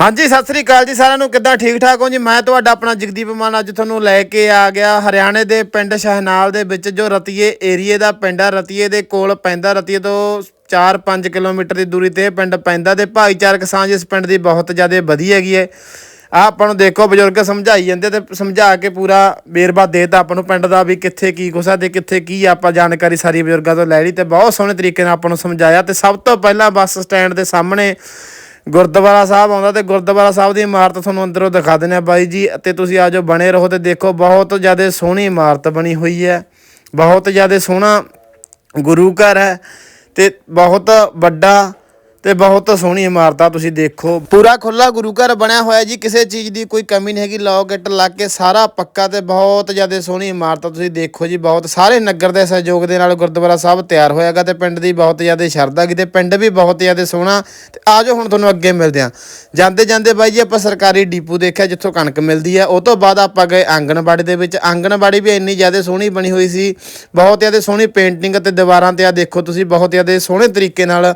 ਹਾਂਜੀ ਸਤਿ ਸ੍ਰੀ ਅਕਾਲ ਜੀ ਸਾਰਿਆਂ ਨੂੰ। ਕਿੱਦਾਂ ਠੀਕ ਠਾਕ ਹੋ ਜੀ? ਮੈਂ ਤੁਹਾਡਾ ਆਪਣਾ ਜਗਦੀਪ ਮਾਨ ਅੱਜ ਤੁਹਾਨੂੰ ਲੈ ਕੇ ਆ ਗਿਆ। ਹਰਿਆਣੇ ਦੇ ਪਿੰਡ ਸ਼ਹਿਨਾਲ ਦੇ ਵਿੱਚ ਜੋ ਰਤੀਏ ਏਰੀਏ ਦਾ ਪਿੰਡ ਆ ਰਤੀਏ ਦੇ ਕੋਲ ਪੈਂਦਾ ਰਤੀਏ ਤੋਂ 4-5 ਕਿਲੋਮੀਟਰ ਦੀ ਦੂਰੀ ਤੇ ਇਹ ਪਿੰਡ ਪੈਂਦਾ ਤੇ ਭਾਈਚਾਰਕ ਸਾਂਝ ਇਸ ਪਿੰਡ ਦੀ ਬਹੁਤ ਜ਼ਿਆਦਾ ਵਧੀਆ ਹੈਗੀ ਹੈ। ਆ ਆਪਾਂ ਨੂੰ ਦੇਖੋ ਬਜ਼ੁਰਗ ਸਮਝਾਈ ਜਾਂਦੇ ਤੇ ਸਮਝਾ ਕੇ ਪੂਰਾ ਬੇਰਬਾ ਦੇਤਾ ਆਪਾਂ ਨੂੰ ਪਿੰਡ ਦਾ ਵੀ ਕਿੱਥੇ ਕੀ ਕੁਛ ਆ ਤੇ ਕਿੱਥੇ ਕੀ ਆ, ਆਪਾਂ ਜਾਣਕਾਰੀ ਸਾਰੀ ਬਜ਼ੁਰਗਾਂ ਤੋਂ ਲੈ ਲਈ ਤੇ ਬਹੁਤ ਸੋਹਣੇ ਤਰੀਕੇ ਨਾਲ ਆਪਾਂ ਨੂੰ ਸਮਝਾਇਆ ਤੇ ਸਭ ਤੋਂ ਪਹਿਲਾਂ ਬੱਸ ਸਟੈਂਡ ਦੇ ਸਾਹਮਣੇ ਗੁਰਦੁਆਰਾ ਸਾਹਿਬ ਆਉਂਦਾ ਤੇ ਗੁਰਦੁਆਰਾ ਸਾਹਿਬ ਦੀ ਇਮਾਰਤ ਤੁਹਾਨੂੰ ਅੰਦਰੋਂ ਦਿਖਾ ਦਿੰਦੇ ਆ ਬਾਈ ਜੀ, ਅਤੇ ਤੁਸੀਂ ਆਜੋ ਬਣੇ ਰਹੋ ਤੇ ਦੇਖੋ, ਬਹੁਤ ਜ਼ਿਆਦਾ ਸੋਹਣੀ ਇਮਾਰਤ ਬਣੀ ਹੋਈ ਹੈ। ਬਹੁਤ ਜ਼ਿਆਦਾ ਸੋਹਣਾ ਗੁਰੂ ਘਰ ਹੈ ਤੇ ਬਹੁਤ ਵੱਡਾ ਤੇ ਬਹੁਤ ਸੋਹਣੀ ਇਮਾਰਤਾਂ ਤੁਸੀਂ ਦੇਖੋ। ਪੂਰਾ ਖੁੱਲਾ ਗੁਰੂ ਘਰ ਬਣਿਆ ਹੋਇਆ ਜੀ, ਕਿਸੇ ਚੀਜ਼ ਦੀ ਕੋਈ ਕਮੀ ਨਹੀਂ ਹੈਗੀ, ਲੌਕ ਇੱਟ ਲੱਗ ਕੇ ਸਾਰਾ ਪੱਕਾ ਤੇ ਬਹੁਤ ਜ਼ਿਆਦਾ ਸੋਹਣੀ ਇਮਾਰਤਾਂ ਤੁਸੀਂ ਦੇਖੋ ਜੀ, ਬਹੁਤ ਸਾਰੇ ਨਗਰ ਦੇ ਸਹਿਯੋਗ ਦੇ ਨਾਲ ਗੁਰਦੁਆਰਾ ਸਾਹਿਬ ਤਿਆਰ ਹੋਇਆਗਾ ਤੇ ਪਿੰਡ ਦੀ ਬਹੁਤ ਜ਼ਿਆਦਾ ਸ਼ਰਧਾ ਗੀ ਤੇ ਪਿੰਡ ਵੀ ਬਹੁਤ ਜ਼ਿਆਦਾ ਸੋਹਣਾ। ਤੇ ਆਜੋ ਹੁਣ ਤੁਹਾਨੂੰ ਅੱਗੇ ਮਿਲਦੇ ਆ ਜਾਂਦੇ ਜਾਂਦੇ ਬਾਈ ਜੀ ਆਪਾਂ ਸਰਕਾਰੀ ਡੀਪੂ ਦੇਖਿਆ ਜਿੱਥੋਂ ਕਣਕ ਮਿਲਦੀ ਆ ਉਹ ਤੋਂ ਬਾਅਦ ਆਪਾਂ ਗਏ ਆਂਗਣਵਾੜੀ ਦੇ ਵਿੱਚ। ਆਂਗਣਵਾੜੀ ਵੀ ਇੰਨੀ ਜ਼ਿਆਦਾ ਸੋਹਣੀ ਬਣੀ ਹੋਈ ਸੀ, ਬਹੁਤ ਜ਼ਿਆਦਾ ਸੋਹਣੀ ਪੇਂਟਿੰਗ ਅਤੇ ਦੀਵਾਰਾਂ ਤੇ ਆ ਦੇਖੋ ਤੁਸੀਂ, ਬਹੁਤ ਜ਼ਿਆਦਾ ਸੋਹਣੇ ਤਰੀਕੇ ਨਾਲ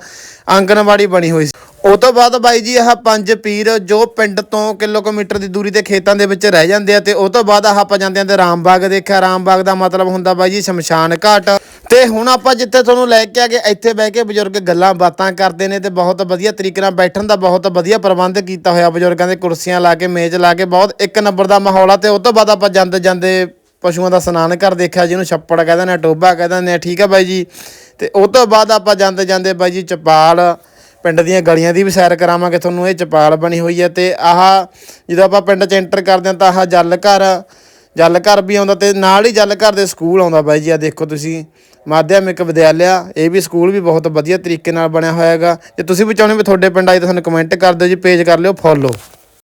ਆਂਗਣਵਾੜੀ ਬਣੀ ਹੋਈ ਸੀ। ਉਹ ਤੋਂ ਬਾਅਦ ਬਾਈ ਜੀ, ਆਹ ਪੰਜ ਪੀਰ ਜੋ ਪਿੰਡ ਤੋਂ ਕਿਲੋਮੀਟਰ ਦੀ ਦੂਰੀ ਤੇ ਖੇਤਾਂ ਦੇ ਵਿੱਚ ਰਹਿ ਜਾਂਦੇ ਆ ਤੇ ਉਹ ਤੋਂ ਬਾਅਦ ਆਹ ਆਪਾਂ ਜਾਂਦੇ ਆਂ ਤੇ ਰਾਮਬਾਗ ਦੇਖਿਆ। ਰਾਮਬਾਗ ਦਾ ਮਤਲਬ ਹੁੰਦਾ ਬਾਈ ਜੀ ਸ਼ਮਸ਼ਾਨ ਘਾਟ। ਤੇ ਹੁਣ ਆਪਾਂ ਜਿੱਥੇ ਤੁਹਾਨੂੰ ਲੈ ਕੇ ਆ ਗਏ, ਇੱਥੇ ਬਹਿ ਕੇ ਬਜ਼ੁਰਗ ਗੱਲਾਂ ਬਾਤਾਂ ਕਰਦੇ ਨੇ ਤੇ ਬਹੁਤ ਵਧੀਆ ਤਰੀਕੇ ਨਾਲ ਬੈਠਣ ਦਾ ਬਹੁਤ ਵਧੀਆ ਪ੍ਰਬੰਧ ਕੀਤਾ ਹੋਇਆ ਬਜ਼ੁਰਗਾਂ ਦੇ ਕੁਰਸੀਆਂ ਲਾ ਕੇ, ਮੇਜ਼ ਲਾ ਕੇ, ਬਹੁਤ ਇੱਕ ਨੰਬਰ ਦਾ ਮਾਹੌਲ ਆ ਤੇ ਉਹ ਤੋਂ ਬਾਅਦ ਆਪਾਂ ਜਾਂਦੇ ਜਾਂਦੇ ਪਸ਼ੂਆਂ ਦਾ ਸਨਾਨ ਘਰ ਦੇਖਿਆ, ਜਿਹਨੂੰ ਛੱਪੜ ਕਹਿੰਦੇ ਨੇ ਟੋਬਾ ਕਹਿੰਦੇ ਨੇ, ਠੀਕ ਆ ਬਾਈ ਜੀ। ਤੇ ਉਹ ਤੋਂ ਬਾਅਦ ਆਪਾਂ ਜਾਂਦੇ ਜਾਂਦੇ ਬਾਈ ਜੀ ਚਪਾਲ ਪਿੰਡ ਦੀਆਂ ਗਲੀਆਂ ਦੀ ਵੀ ਸੈਰ ਕਰਾਵਾਂਗੇ, ਤੁਹਾਨੂੰ ਇਹ ਚਪਾਲ ਬਣੀ ਹੋਈ ਹੈ ਤੇ ਆਹ ਜਦੋਂ ਆਪਾਂ ਪਿੰਡ 'ਚ ਐਂਟਰ ਕਰਦੇ ਹਾਂ ਤਾਂ ਆਹ ਜਲ ਘਰ ਜਲ ਘਰ ਵੀ ਆਉਂਦਾ ਤੇ ਨਾਲ ਹੀ ਜਲ ਘਰ ਦੇ ਸਕੂਲ ਆਉਂਦਾ ਬਾਈ ਜੀ ਆ ਦੇਖੋ ਤੁਸੀਂ, ਮਾਧਿਅਮਿਕ ਵਿਦਿਆਲਿਆ, ਇਹ ਵੀ ਸਕੂਲ ਵੀ ਬਹੁਤ ਵਧੀਆ ਤਰੀਕੇ ਨਾਲ ਬਣਿਆ ਹੋਇਆ ਹੈਗਾ। ਜੇ ਤੁਸੀਂ ਵੀ ਚਾਹੁੰਦੇ ਹੋ ਵੀ ਤੁਹਾਡੇ ਪਿੰਡ ਆਈ ਤਾਂ ਸਾਨੂੰ ਕਮੈਂਟ ਕਰ ਦਿਓ ਜੀ ਪੇਜ ਕਰ ਲਿਓ ਫੋਲੋ